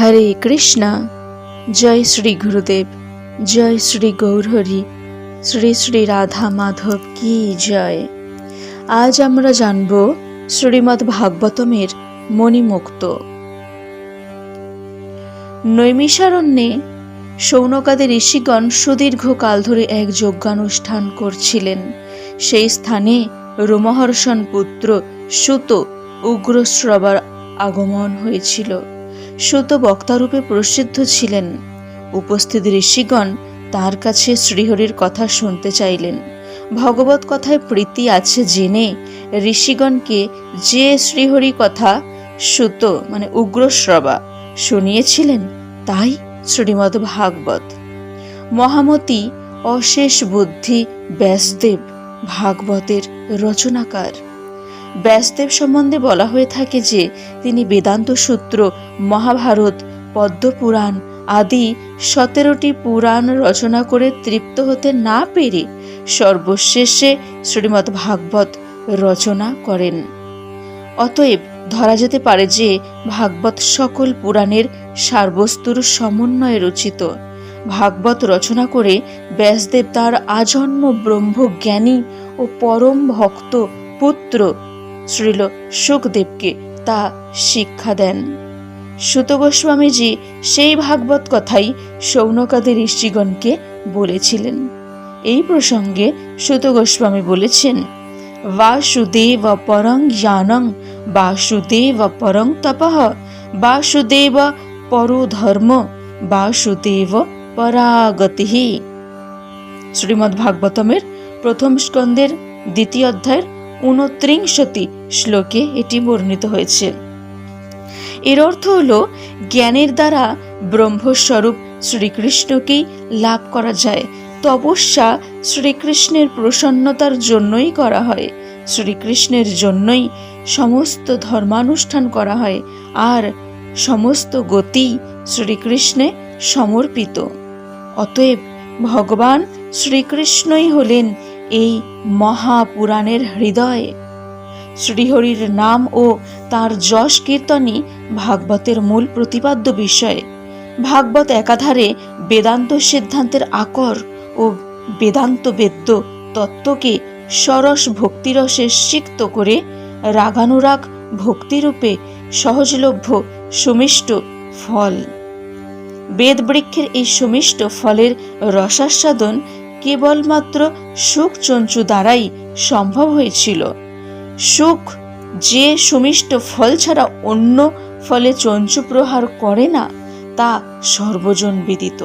হরে কৃষ্ণা। জয় শ্রী গুরুদেব, জয় শ্রী গৌরহরি, শ্রী শ্রী রাধা মাধব কি জয়। আজ আমরা জানব শ্রীমদ্ ভাগবতমের মণিমুক্ত। নৈমিষারণ্যে সৌনকাদের ঋষিগণ সুদীর্ঘ কাল ধরে এক যজ্ঞানুষ্ঠান করছিলেন। সেই স্থানে রোমহর্ষণ পুত্র সুত উগ্রশ্রবার আগমন হয়েছিল। সুত বক্তারূপে প্রসিদ্ধ ছিলেন। উপস্থিত ঋষিগণ তার কাছে শ্রীহরির কথা শুনতে চাইলেন। ভগবত কথায় প্রীতি আছে জেনে ঋষিগণকে যে শ্রীহরি কথা সুত মানে উগ্রশ্রবা শুনিয়েছিলেন, তাই শ্রীমদ্ ভাগবত। মহামতি, অশেষ বুদ্ধি, ব্যাসদেব, ভাগবতের রচনাকার। ব্যাসদেব সম্বন্ধে বলা হয়ে থাকে যে, তিনি বেদান্ত সূত্র, মহাভারত, পদ্মপুরাণ আদি সতেরোটি পুরাণ রচনা করে তৃপ্ত হতে না পেরে সর্বশেষে শ্রীমদ্ ভাগবত রচনা করেন। অতএব ধরা যেতে পারে যে, ভাগবত সকল পুরাণের সারবস্তুর সমন্বয়ে রচিত। ভাগবত রচনা করে ব্যাসদেব তার আজন্ম ব্রহ্মজ্ঞানী ও পরম ভক্ত পুত্র শ্রীল সুখদেবকে তা শিক্ষা দেন। সুত গোস্বামীজি সেই ভাগবত কথাই সৌনকাদের ঋষিগণকে বলেছিলেন। এই প্রসঙ্গে সুত গোস্বামী বলেছেন, বাসুদেব পরং জ্ঞানং বাসুদেব পরং তপঃ, বাসুদেব পরো ধর্ম, বাসুদেব শ্রীমদ্ ভাগবতমের প্রথম স্কন্দের দ্বিতীয় অধ্যায়ের উনত্রিংশতি শ্লোকে এটি বর্ণিত হয়েছে। এর অর্থ হল, জ্ঞানের দ্বারা ব্রহ্মস্বরূপ শ্রীকৃষ্ণকেই লাভ করা যায়, তপস্যা শ্রীকৃষ্ণের প্রসন্নতার জন্যই করা হয়, শ্রীকৃষ্ণের জন্যই সমস্ত ধর্মানুষ্ঠান করা হয়, আর সমস্ত গতি শ্রীকৃষ্ণে সমর্পিত। অতএব ভগবান শ্রীকৃষ্ণই হলেন এই মহাপুরাণের হৃদয়ে। শ্রীহরির নাম ও তার যশ কীর্তনই ভাগবতের মূল প্রতিপাদ্য বিষয়। ভাগবত একাধারে বেদান্ত সিদ্ধান্তের আকর ও বেদান্ত বেদ্য তত্ত্বকে সরস ভক্তিরসে সিক্ত করে রাগানুরাগ ভক্তিরূপে সহজলভ্য সুমিষ্ট ফল। বেদবৃক্ষের এই সুমিষ্ট ফলের রসাস্বাদন কেবলমাত্র সুখ চঞ্চু দ্বারাই সম্ভব হয়েছিল। সুখ যে সুমিষ্ট ফল ছাড়া অন্য ফলে চঞ্চু প্রহার করে না, তা সর্বজন বিদিত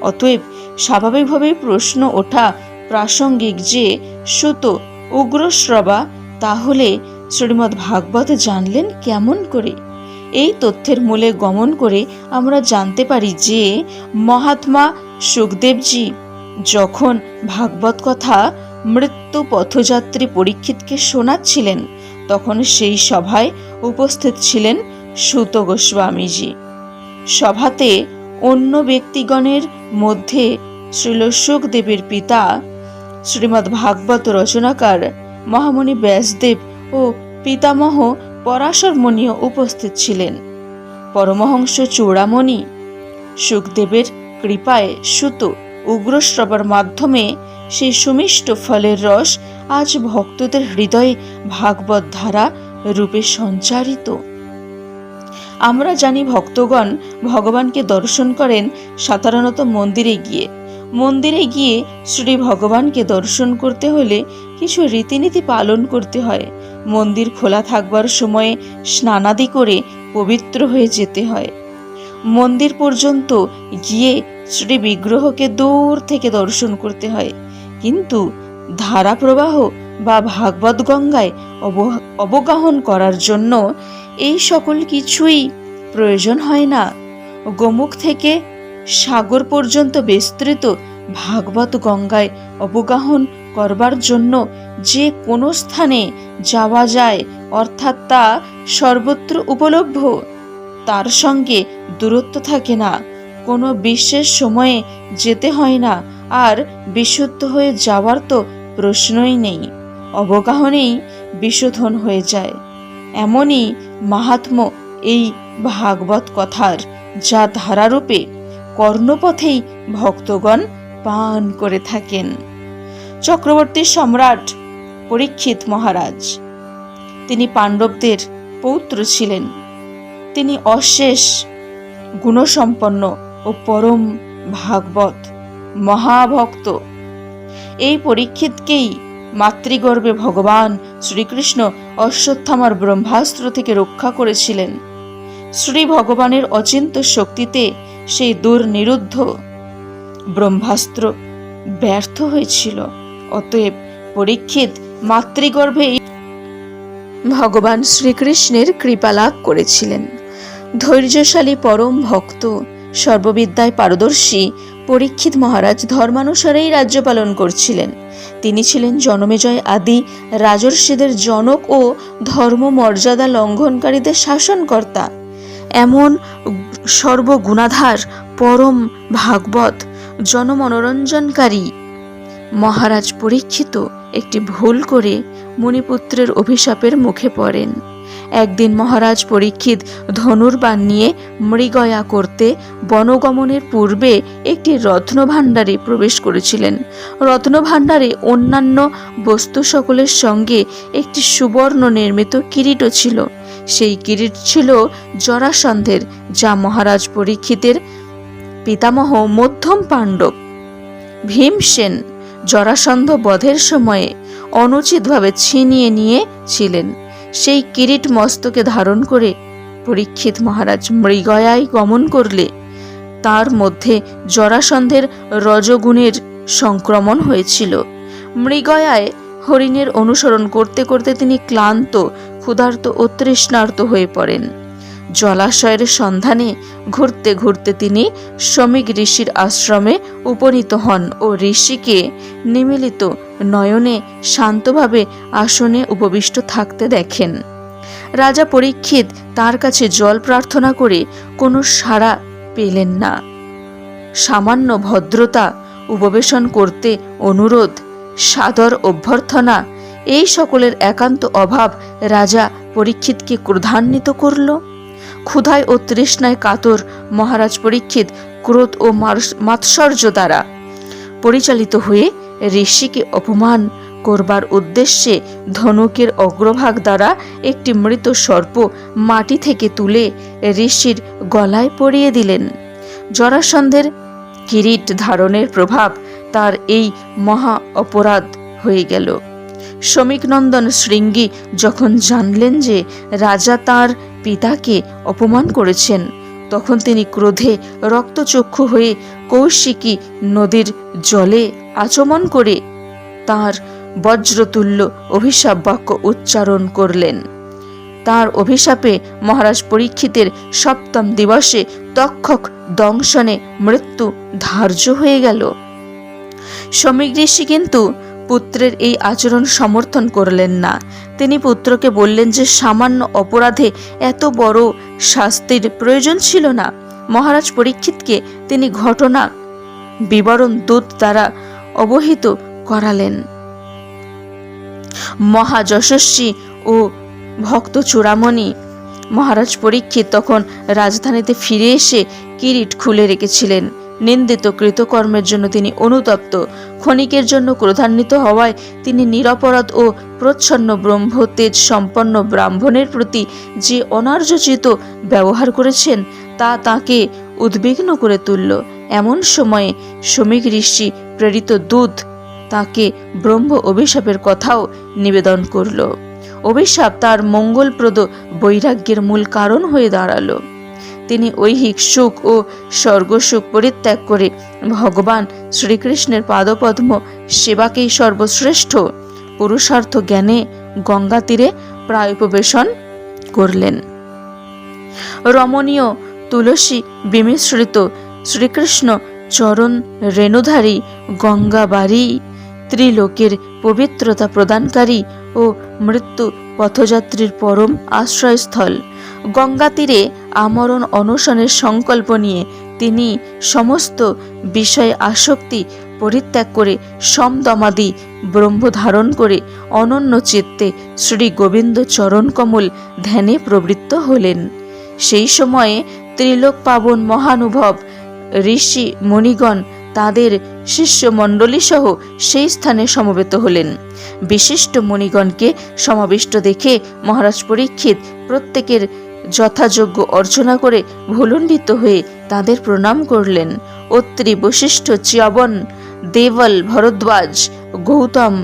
অতএব স্বাভাবিকভাবেই প্রশ্ন ওঠা প্রাসঙ্গিক যে, সুত উগ্রশ্রবা, তাহলে শ্রীমৎ ভাগবত জানলেন কেমন করে? এই তথ্যের মূলে গমন করে আমরা জানতে পারি যে, মহাত্মা সুখদেবজি যখন ভাগবত কথা মৃত্যু পথযাত্রী পরীক্ষিতকে শোনাচ্ছিলেন, তখন সেই সভায় উপস্থিত ছিলেন সুত গোস্বামীজি। সভাতে অন্য ব্যক্তিগণের মধ্যে শ্রীল সুখদেবের পিতা শ্রীমৎ ভাগবত রচনাকার মহামণি ব্যাসদেব ও পিতামহ পরাশর মুনিও উপস্থিত ছিলেন। পরমহংস চূড়ামণি সুখদেবের কৃপায় সুত উগ্রশ্রবার মাধ্যমে সেই সুমিষ্ট ফলের রস আজ ভক্তদের হৃদয়ে ভাগবত ধারা রূপে সঞ্চারিত। আমরা জানি ভক্তগণ ভগবানকে দর্শন করেন সাধারণত মন্দিরে গিয়ে। মন্দিরে গিয়ে শ্রী ভগবানকে দর্শন করতে হলে কিছু রীতিনীতি পালন করতে হয়। মন্দির খোলা থাকবার সময়ে স্নানাদি করে পবিত্র হয়ে যেতে হয়। মন্দির পর্যন্ত গিয়ে শ্রী বিগ্রহকে দূর থেকে দর্শন করতে হয়। কিন্তু ধারা প্রবাহ বা ভাগবত গঙ্গায় অবগাহন করার জন্য এই সকল কিছুই প্রয়োজন হয় না। গোমুখ থেকে সাগর পর্যন্ত বিস্তৃত ভাগবত গঙ্গায় অবগাহন করবার জন্য যে কোনো স্থানে যাওয়া যায়, অর্থাৎ তা সর্বত্র উপলভ্য তার সঙ্গে দূরত্ব থাকে না। কোনো বিশেষ সময়ে যেতে হয় না, আর বিশুদ্ধ হয়ে যাওয়ার তো প্রশ্নই নেই। অবগাহনেই বিশোধন হয়ে যায়। এমনই মাহাত্ম এই ভাগবত কথার, যা ধারারূপে কর্ণপথেই ভক্তগণ পান করে থাকেন। চক্রবর্তী সম্রাট পরীক্ষিত মহারাজ, তিনি পাণ্ডবদের পৌত্র ছিলেন। তিনি অশেষ গুণসম্পন্ন ও পরম ভাগবত, মহাভক্ত। এই পরীক্ষিতকেই মাতৃগর্ভে ভগবান শ্রীকৃষ্ণ অশ্বত্থামার ব্রহ্মাস্ত্র থেকে রক্ষা করেছিলেন। শ্রী ভগবানের অচিন্ত শক্তিতে সেই দুর্নিরুদ্ধ। ব্রহ্মাস্ত্র ব্যর্থ হয়েছিল, অতএব পরীক্ষিত মাতৃগর্ভেই ভগবান শ্রীকৃষ্ণের কৃপা লাভ করেছিলেন। ধৈর্যশালী পরম ভক্ত সর্ববিদ্যায় পারদর্শী, পরীক্ষিত মহারাজ ধর্মানুসারেই রাজ্য পালন করছিলেন। তিনি ছিলেন জনমেজয় আদি, রাজর্ষিদের জনক ও ধর্ম মর্যাদা লঙ্ঘনকারীদের শাসনকর্তা। এমন সর্বগুণাধার, পরম ভাগবত, জনমনোরঞ্জনকারী। মহারাজ পরীক্ষিত, একটি ভুল করে মণিপুত্রের অভিশাপের মুখে পড়েন। একদিন মহারাজ পরীক্ষিত ধনুর্বাণ নিয়ে মৃগয়া করতে বনগমনের পূর্বে একটি রত্নভাণ্ডারে প্রবেশ করেছিলেন। রত্নভাণ্ডারে অন্যান্য বস্তু সকলের সঙ্গে একটি সুবর্ণ নির্মিত কিরিটও ছিল। সেই কিরিট ছিল জরাসন্ধের, যা মহারাজ পরীক্ষিতের পিতামহ মধ্যম পাণ্ডব ভীমসেন জরাসন্ধ বধের সময়ে অনুচিতভাবে ছিনিয়ে নিয়েছিলেন। সেই কিরিট মস্তকে ধারণ করে পরীক্ষিত মহারাজ মৃগয়ায় গমন করলে, তার মধ্যে জরাসন্ধের রজগুণের সংক্রমণ হয়েছিল। মৃগয়ায় হরিণের অনুসরণ করতে করতে তিনি ক্লান্ত, ক্ষুধার্ত ও তৃষ্ণার্ত হয়ে পড়েন। জলাশয়ের সন্ধানে ঘুরতে ঘুরতে তিনি শ্রমিক ঋষির আশ্রমে উপনীত হন ও ঋষিকে নিমিলিত নয়নে শান্তভাবে আসনে উপবিষ্ট থাকতে দেখেন। রাজা পরীক্ষিত তার কাছে জল প্রার্থনা করে কোনো সাড়া পেলেন না। সামান্য ভদ্রতা উপবেশন করতে অনুরোধ, সাদর অভ্যর্থনা, এই সকলের একান্ত অভাব রাজা পরীক্ষিতকে ক্রোধান্বিত করল। ক্ষুধায় ও তৃষ্ণায় কাতর মহারাজ পরীক্ষিত ক্রোধ ও মাৎসর্য দ্বারা পরিচালিত হয়ে ঋষিকে অপমান করবার উদ্দেশ্যে ধনুকের অগ্রভাগ দ্বারা একটি মৃত সর্প মাটি থেকে তুলে ঋষির গলায় পরিয়ে দিলেন। জরাসন্ধের কিরিট ধারণের প্রভাব তার এই মহা অপরাধ হয়ে গেল। শ্রমিকনন্দন শৃঙ্গী যখন জানলেন যে রাজা তার পিতাকে অপমান করেছেন, তখন তিনি ক্রোধে রক্তচক্ষু হয়ে কৌশিকী নদীর জলে আচমন করে তার বজ্রতুল্য অভিশাপ বাক্য উচ্চারণ করলেন। তার অভিশাপে মহারাজ পরীক্ষিতের সপ্তম দিবসে তক্ষক দংশনে মৃত্যু ধার্য হয়ে গেল। শ্রমিক ঋষি কিন্তু পুত্রের এই আচরণ সমর্থন করলেন না। তিনি পুত্রকে বললেন যে, সামান্য অপরাধে এত বড় শাস্তির প্রয়োজন ছিল না। মহারাজ পরীক্ষিতকে তিনি ঘটনা, বিবরণ, দূত দ্বারা অবহিত করালেন। মহাযশস্বী ও ভক্ত চূড়ামণি মহারাজ পরীক্ষিত তখন রাজধানীতে ফিরে এসে কিরিট খুলে রেখেছিলেন। নিন্দিত কৃতকর্মের জন্য তিনি অনুতপ্ত। ক্ষণিকের জন্য ক্রোধান্বিত হওয়ায় তিনি নিরপরাধ ও প্রচ্ছন্ন ব্রহ্মতেজ সম্পন্ন ব্রাহ্মণের প্রতি যে অনার্যচিত ব্যবহার করেছেন, তা তাকে উদ্বিগ্ন করে তুলল। এমন সময়ে শ্রমিক ঋষি প্রেরিত দূত তাকে ব্রহ্ম অভিশাপের কথাও নিবেদন করল। অভিশাপ তার মঙ্গলপ্রদ বৈরাগ্যের মূল কারণ হয়ে দাঁড়াল। তিনি ঐহিক সুখ ও স্বর্গসুখ পরিত্যাগ করে ভগবান শ্রীকৃষ্ণের পাদপদ্ম সেবাকেই সর্বশ্রেষ্ঠ পুরুষার্থ জ্ঞানে গঙ্গা তীরে প্রায় উপবেশন করলেন। রমণীয় তুলসী বিমিশ্রিত শ্রীকৃষ্ণ চরণ রেণুধারী গঙ্গাবাড়ি ত্রিলোকের পবিত্রতা প্রদানকারী ও মৃত্যু পথযাত্রীর পরম আশ্রয়স্থল। গঙ্গা তীরে আমরণ অনশনের সংকল্প নিয়ে তিনি সমস্ত বিষয়ে আসক্তি পরিত্যাগ করে সমদমাদি ব্রহ্ম ধারণ করে অনন্য চিত্তে শ্রী গোবিন্দ চরণ কমল ধ্যানে প্রবৃত্ত হলেন। সেই সময়ে ত্রিলোক পাবন মহানুভব ঋষি মণিগণ তাদের শিষ্যমণ্ডলী সহ সেই স্থানে সমবেত হলেন। বিশিষ্ট মণিগণকে সমাবিষ্ট দেখে মহারাজ পরীক্ষিত প্রত্যেকের যথাযোগ্য অর্চনা করে ভুলণ্ডিত হয়ে তাদের প্রণাম করলেন। অত্রি বশিষ্ঠ চ্যবন দেবল ভরদ্বাজ, গৌতম,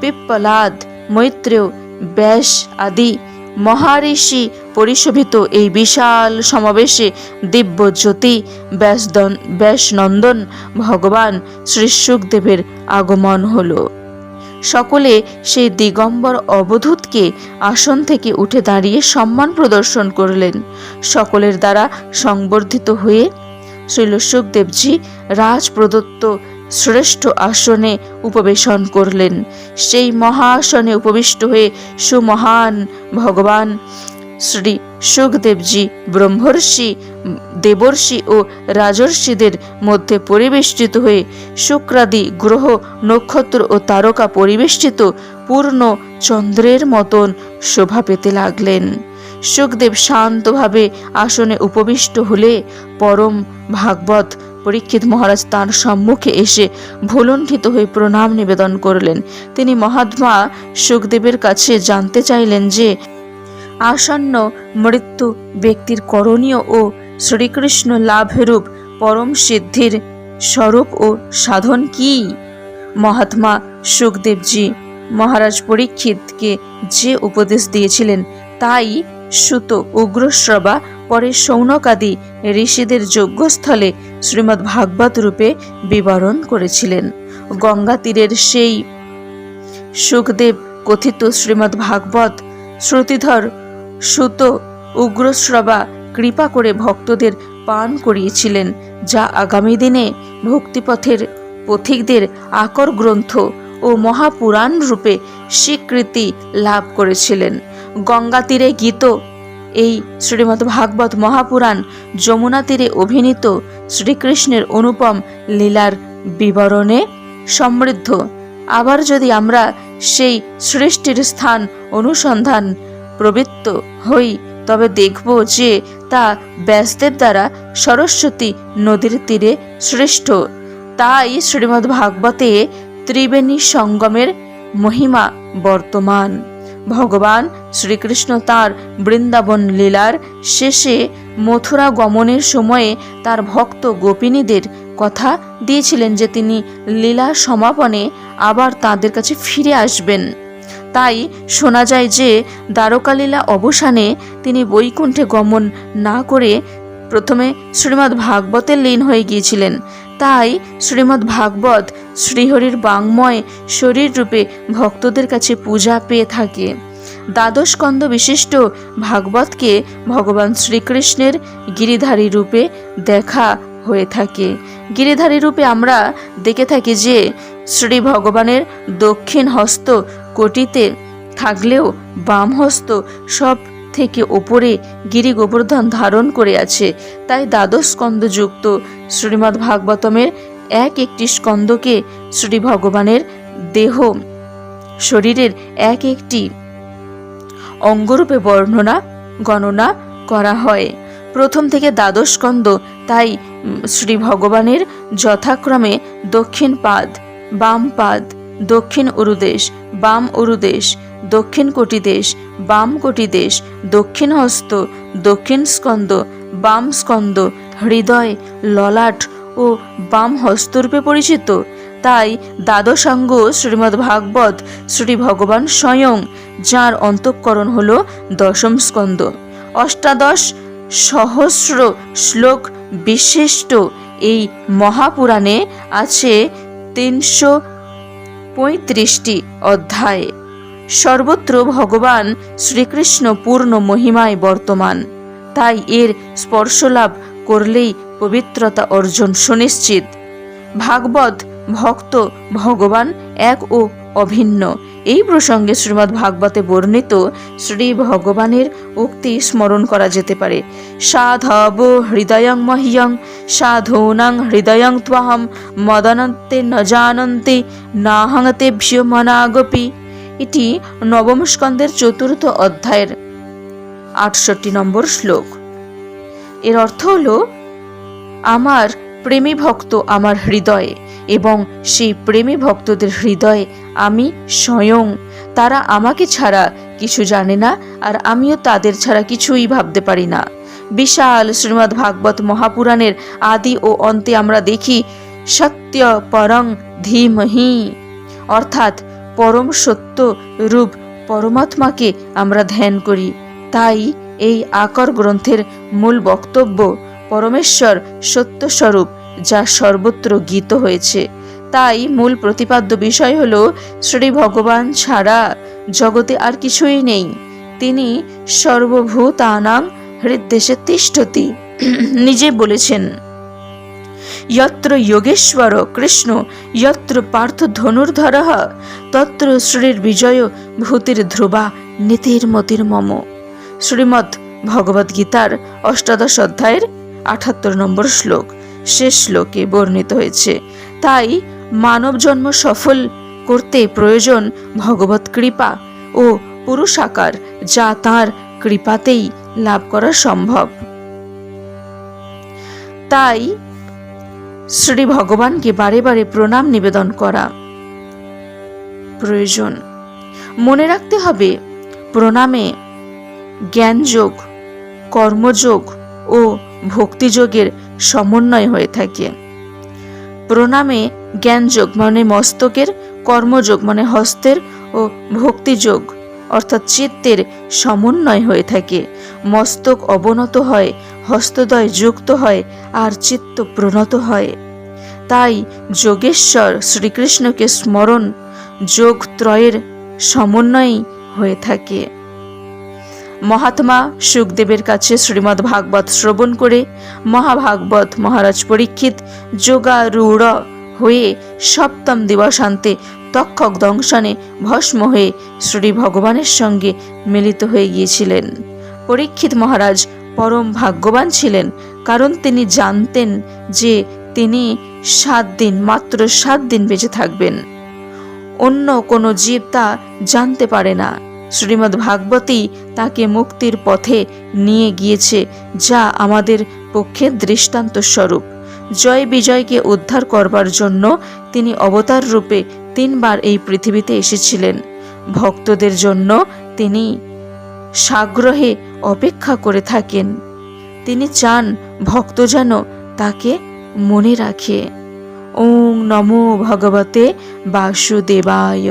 পিপ্পলাদ, মৈত্রেয়, ব্যাস আদি মহারিষি পরিশোভিত এই বিশাল সমাবেশে দিব্য জ্যোতি ব্যাসদন ব্যাসনন্দন ভগবান শ্রী সুখদেবের আগমন হলো। সকলে সেই দিগম্বর অবধূতকে আসন থেকে উঠে দাঁড়িয়ে সম্মান প্রদর্শন করলেন। সকলের দ্বারা সংবর্ধিত হয়ে শ্রীল সুখদেবজি রাজ প্রদত্ত শ্রেষ্ঠ আসনে উপবেশন করলেন। সেই মহাসনে উপবিষ্ট হয়ে সুমহান ভগবান শ্রী সুখদেবজি ব্রহ্মর্ষি, দেবর্ষি ও রাজর্ষিদের মধ্যে পরিবেষ্টিত হয়ে শুক্রাদি গ্রহ, নক্ষত্র ও তারকা পরিবেষ্টিত পূর্ণ চন্দ্রের মতন শোভা পেতে লাগলেন। সুখদেব শান্তভাবে আসনে উপবিষ্ট হলে পরম ভাগবত পরীক্ষিত মহারাজ তাঁর সম্মুখে এসে ভুলণ্ঠিত হয়ে প্রণাম নিবেদন করলেন। তিনি মহাত্মা সুখদেবের কাছে জানতে চাইলেন যে আসন্ন মৃত্যু ব্যক্তির করণীয় ও শ্রীকৃষ্ণ লাভরূপ পরম সিদ্ধির স্বরূপ ও সাধন কি? মহাত্মা সুখদেবজি মহারাজ পরীক্ষিতকে যে উপদেশ দিয়েছিলেন, তাই সুত উগ্রশ্রবা পরে সৌনকাদি ঋষিদের যজ্ঞস্থলে শ্রীমদ্ ভাগবত রূপে বিবরণ করেছিলেন। গঙ্গা তীরের সেই সুখদেব কথিত শ্রীমদ্ ভাগবত শ্রুতিধর সুত উগ্রশ্রবা কৃপা করে ভক্তদের পান করিয়েছিলেন, যা আগামী দিনে ভক্তিপথের পথিকদের আকর গ্রন্থ ও মহাপুরাণ রূপে স্বীকৃতি লাভ করেছিলেন। গঙ্গা তীরে গীত, এই শ্রীমৎ ভাগবত মহাপুরাণ যমুনা তীরে অভিনীত শ্রীকৃষ্ণের অনুপম লীলার বিবরণে সমৃদ্ধ। আবার যদি আমরা সেই সৃষ্টির স্থান অনুসন্ধান প্রবৃত্ত হই, তবে দেখব যে তা ব্যাসদেব দ্বারা সরস্বতী নদীর তীরে শ্রেষ্ঠ তাই শ্রীমদ্ ভাগবতে ত্রিবেণী সঙ্গমের মহিমা বর্তমান। ভগবান শ্রীকৃষ্ণ তার বৃন্দাবন লীলার শেষে মথুরা গমনের সময়ে তার ভক্ত গোপিনীদের কথা দিয়েছিলেন যে তিনি লীলা সমাপনে আবার তাদের কাছে ফিরে আসবেন। তাই শোনা যায় যে দ্বারকালীলা অবসানে তিনি বৈকুণ্ঠে গমন না করে প্রথমে শ্রীমদ্ ভাগবতের লীন হয়ে গিয়েছিলেন। তাই শ্রীমদ্ ভাগবত শ্রীহরির বাংময় শরীর রূপে ভক্তদের কাছে পূজা পেয়ে থাকে। দ্বাদশ স্কন্ধ বিশিষ্ট ভাগবতকে ভগবান শ্রীকৃষ্ণের গিরিধারী রূপে দেখা হয়ে থাকে। গিরিধারী রূপে আমরা দেখে থাকি যে শ্রী ভগবানের দক্ষিণ হস্ত কোটিতে থাকলেও বামহস্ত সব থেকে ওপরে গিরি গোবর্ধন ধারণ করে আছে। তাই দ্বাদশ স্কন্ধযুক্ত শ্রীমদ্ ভাগবতমের এক একটি স্কন্ধকে শ্রী ভগবানের দেহ শরীরের এক একটি অঙ্গরূপে বর্ণনা, গণনা করা হয়। প্রথম থেকে দ্বাদশ স্কন্ধ, তাই শ্রী ভগবানের যথাক্রমে দক্ষিণ পাদ, বাম পাদ, দক্ষিণ উরুদেশ বাম উরুদেশ দক্ষিণ কোটিদেশ বাম কোটিদেশ দক্ষিণ হস্ত, দক্ষিণ স্কন্দ, বাম স্কন্দ, হৃদয়, ললাট ও বাম হস্তরূপে পরিচিত। তাই দ্বাদশাঙ্গ শ্রীমদ্ ভাগবত শ্রী ভগবান স্বয়ং, যার অন্তঃকরণ হল দশম স্কন্দ। অষ্টাদশ সহস্র শ্লোক বিশিষ্ট এই মহাপুরাণে আছে তিনশো পঁয়ত্রিশটি অধ্যায়। সর্বত্র ভগবান শ্রীকৃষ্ণ পূর্ণ মহিমায় বর্তমান। তাই এর স্পর্শলাভ করলেই পবিত্রতা অর্জন সুনিশ্চিত। ভাগবত ভক্ত ভগবান এক ও অভিন্ন। এই প্রসঙ্গে শ্রীমদ্ ভাগবতে বর্ণিত শ্রী ভগবানের উক্তি স্মরণ করা যেতে পারে। সাধব হৃদয়ং মহ্যং, সাধূনাং হৃদয়ং ত্বহম, মদনন্তে ন জানন্তে, নাহং তেভ্য মনাগপি। এটি নবম স্কন্দের চতুর্থ অধ্যায়ের আটষট্টি নম্বর শ্লোক। এর অর্থ হলো, আমার প্রেমী ভক্ত আমার হৃদয়ে এবং সেই প্রেমী ভক্তদের হৃদয়ে আমি স্বয়ং। তারা আমাকে ছাড়া কিছু জানে না আর আমিও তাদের ছাড়া কিছুই ভাবতে পারি না। বিশাল শ্রীমদ্ ভাগবত মহাপুরাণের আদি ও অন্তে আমরা দেখি, সত্য পরং ধীমহি। অর্থাৎ পরম সত্য রূপ পরমাত্মাকে আমরা ধ্যান করি। তাই এই আকর গ্রন্থের মূল বক্তব্য, পরমেশ্বর সত্যস্বরূপ। যা সর্বত্র গীত হয়েছে। তাই মূল প্রতিপাদ্য বিষয় হল, শ্রী ভগবান ছাড়া জগতে আর কিছুই নেই। তিনি সর্বভূতানাং হৃদ্দেশে তিষ্ঠতি। নিজে বলেছেন, যত্র যোগেশ্বর কৃষ্ণ, যত্র পার্থ ধনুর্ধর, তত্র শ্রীর বিজয় ভূতির ধ্রুবা নীতির মতির মম। শ্রীমদ্ ভগবদ্গীতার অষ্টাদশ অধ্যায়ের আঠাত্তর নম্বর শ্লোক। শেষ শ্লোকে বর্ণিত হয়েছে। তাই মানব জন্ম সফল করতে প্রয়োজন ভগবত কৃপা ও পুরুষাকার যা তার কৃপাতেই লাভ করা সম্ভব। তাই শ্রী ভগবানকে বারে বারে প্রণাম নিবেদন করা প্রয়োজন। মনে রাখতে হবে, প্রণামে জ্ঞানযোগ, কর্মযোগ ও ভক্তিযোগের সমন্বয় হয়ে থাকে। প্রণামে জ্ঞানযোগ মানে মস্তকের কর্মযোগ মানে হস্তের ও ভক্তিযোগ অর্থাৎ চিত্তের সমন্বয় হয়ে থাকে। মস্তক অবনত হয়, হস্তদয় যুক্ত হয় আর চিত্ত প্রণত হয়। তাই যোগেশ্বর শ্রীকৃষ্ণকে স্মরণ যোগ ত্রয়ের সমন্বয় হয়ে থাকে। মহাত্মা সুখদেবের কাছে শ্রীমদ্ ভাগবত শ্রবণ করে মহাভাগবত মহারাজ পরীক্ষিত যোগারূঢ় হয়ে সপ্তম দিবসান্তে তক্ষক দংশনে ভস্ম হয়ে শ্রী ভগবানের সঙ্গে মিলিত হয়ে গিয়েছিলেন। পরীক্ষিত মহারাজ পরম ভাগ্যবান ছিলেন, কারণ তিনি জানতেন যে তিনি সাত দিন, মাত্র সাত দিন বেঁচে থাকবেন। অন্য কোনো জীব তা জানতে পারে না। শ্রীমদ্ ভাগবতী তাকে মুক্তির পথে নিয়ে গিয়েছে, যা আমাদের পক্ষে দৃষ্টান্ত স্বরূপ জয় বিজয়কে উদ্ধার করবার জন্য তিনি অবতার রূপে তিনবার এই পৃথিবীতে এসেছিলেন। ভক্তদের জন্য তিনি সাগ্রহে অপেক্ষা করে থাকেন। তিনি চান ভক্ত যেন তাকে মনে রাখে। ওং নমো ভগবতে বাসুদেবায়।